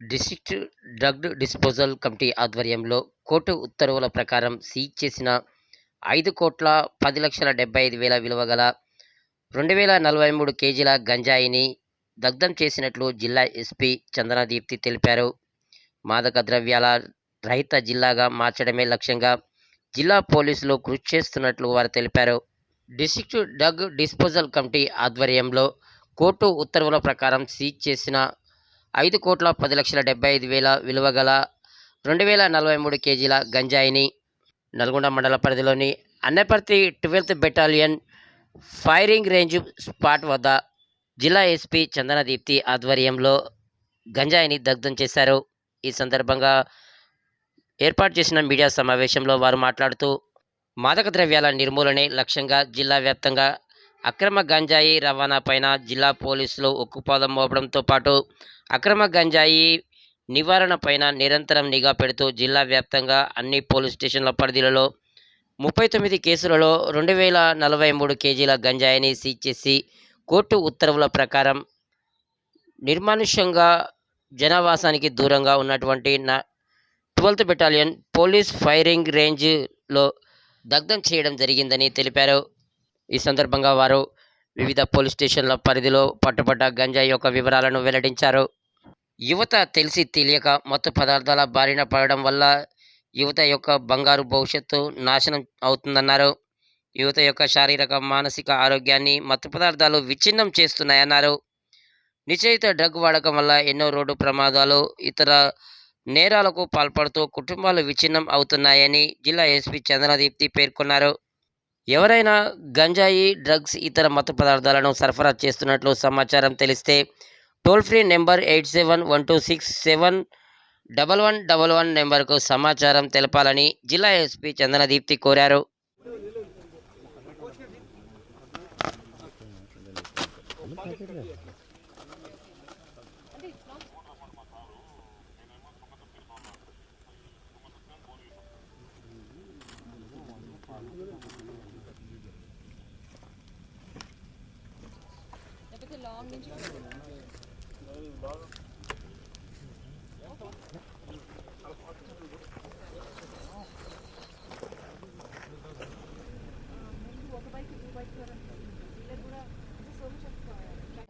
District drug disposal committee ఆధ్వర్యంలో court ఉత్తర్వుల ప్రకారం సీజ్ చేసిన ఐదు కోట్ల పది లక్షల డెబ్బై ఐదు వేల విలువ గల రెండు వేల నలభై మూడు కేజీల గంజాయిని దగ్ధం చేసినట్లు జిల్లా ఎస్పీ చందనదీప్తి తెలిపారు. మాదక ద్రవ్యాల రహిత జిల్లాగా మార్చడమే లక్ష్యంగా జిల్లా పోలీసులు కృషి చేస్తున్నట్లు వారు తెలిపారు. డిస్టిక్ట్ డ్రగ్ డిస్పోజల్ కమిటీ ఆధ్వర్యంలో కోర్టు ఉత్తర్వుల ప్రకారం సీజ్ చేసిన ఐదు కోట్ల పది లక్షల డెబ్బై ఐదు వేల విలువ గల రెండు వేల నలభై మూడు కేజీల గంజాయిని నల్గొండ మండల పరిధిలోని Annaparthi twelfth battalion firing range spot వద్ద జిల్లా ఎస్పీ చందనదీప్తి ఆధ్వర్యంలో గంజాయిని దగ్ధం చేశారు. ఈ సందర్భంగా ఏర్పాటు చేసిన మీడియా సమావేశంలో వారు మాట్లాడుతూ మాదక ద్రవ్యాల నిర్మూలనే లక్ష్యంగా జిల్లా వ్యాప్తంగా అక్రమ గంజాయి రవాణా పైన జిల్లా పోలీసులు ఉక్కుపాదం మోపడంతో పాటు అక్రమ గంజాయి నివారణపైన నిరంతరం నిఘా పెడుతూ జిల్లా వ్యాప్తంగా అన్ని పోలీస్ స్టేషన్ల పరిధిలలో ముప్పై తొమ్మిది కేసులలో రెండు వేల నలభై మూడు కేజీల గంజాయిని సీజ్ చేసి కోర్టు ఉత్తర్వుల ప్రకారం నిర్మానుష్యంగా జనావాసానికి దూరంగా ఉన్నటువంటి నా ట్వెల్త్ బెటాలియన్ పోలీస్ ఫైరింగ్ రేంజ్లో దగ్ధం చేయడం జరిగిందని తెలిపారు. ఈ సందర్భంగా వారు వివిధ పోలీస్ స్టేషన్ల పరిధిలో పట్టుబడ్డ గంజాయి యొక్క వివరాలను వెల్లడించారు. యువత తెలిసి తెలియక మత్తు పదార్థాల బారిన పడడం వల్ల యువత యొక్క బంగారు భవిష్యత్తు నాశనం అవుతుందన్నారు. యువత యొక్క శారీరక మానసిక ఆరోగ్యాన్ని మత్తు పదార్థాలు విచ్ఛిన్నం చేస్తున్నాయన్నారు. నిశ్చయిత డ్రగ్ వాడకం వల్ల ఎన్నో రోడ్డు ప్రమాదాలు ఇతర నేరాలకు పాల్పడుతూ కుటుంబాలు విచ్ఛిన్నం అవుతున్నాయని జిల్లా ఎస్పీ చంద్రదీప్తి పేర్కొన్నారు. ఎవరైనా గంజాయి డ్రగ్స్ ఇతర మత్తు పదార్థాలను సరఫరా చేస్తున్నట్లు సమాచారం తెలిస్తే toll free number eight seven one two six seven double one double one నెంబర్కు సమాచారం తెలపాలని జిల్లా ఎస్పీ చందనదీప్తి కోరారు.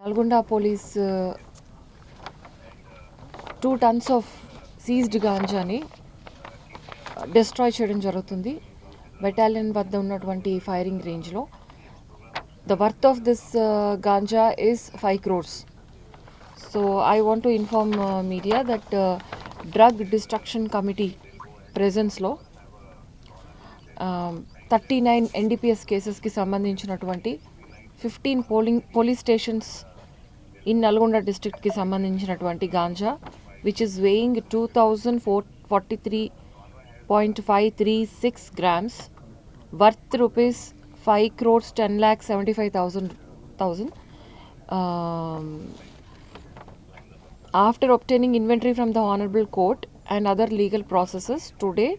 Nalgonda police two tons of seized గాంజాని destroy చేయడం జరుగుతుంది. బెటాలియన్ వద్ద ఉన్నటువంటి ఫైరింగ్ రేంజ్లో. The worth of this ganja is five crores so I want to inform media that drug destruction committee ప్రెజెన్స్లో thirty nine NDPS కేసెస్కి సంబంధించినటువంటి fifteen polling police stations in Nalgonda డిస్ట్రిక్ట్కి సంబంధించినటువంటి ganja which is weighing two thousand four forty three point five three six grams worth rupees 5 crores 10 lakh 75000 thousand um, after obtaining inventory from the honorable court and other legal processes today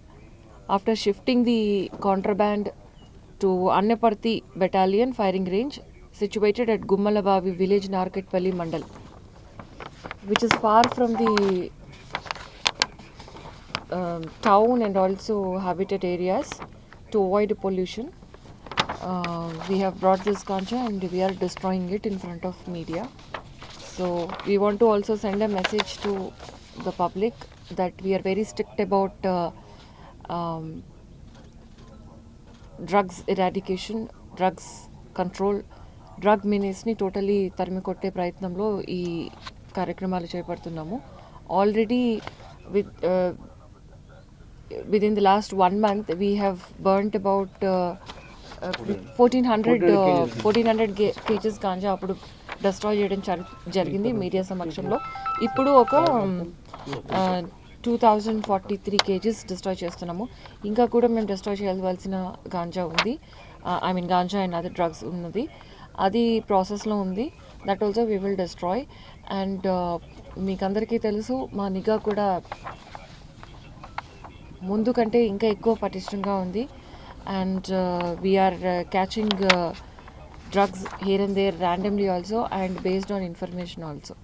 after shifting the contraband to Annaparthi battalion firing range situated at Gummalabavi village Narketpalli mandal which is far from the um, town and also habitat areas to avoid pollution. We have brought this ganja and we are destroying it in front of media so we want to also send a message to the public that we are very strict about uh, um, drugs eradication, drugs control, drug మినీస్ని totally తరిమి కొట్టే ప్రయత్నంలో ఈ కార్యక్రమాలు చేపడుతున్నాము already with within the last one month we have burnt about uh, uh, 1400 uh, 1400 ge- kgs ganja అప్పుడు destroy చేయడం జరి- జరిగింది media సమక్షంలో. ఇప్పుడు ఒక two thousand forty three KGs destroy చేస్తున్నాము. ఇంకా కూడా మేము డిస్ట్రాయ్ చేయవలసిన గాంజా ఉంది. I mean ganja and other drugs ఉన్నది. అది ప్రాసెస్లో ఉంది. That also we will destroy and మీకు అందరికీ తెలుసు మా నిఘా కూడా ముందు కంటే ఇంకా ఎక్కువ పటిష్టంగా ఉంది. and uh, we are uh, catching uh, drugs here and there randomly also and based on information also.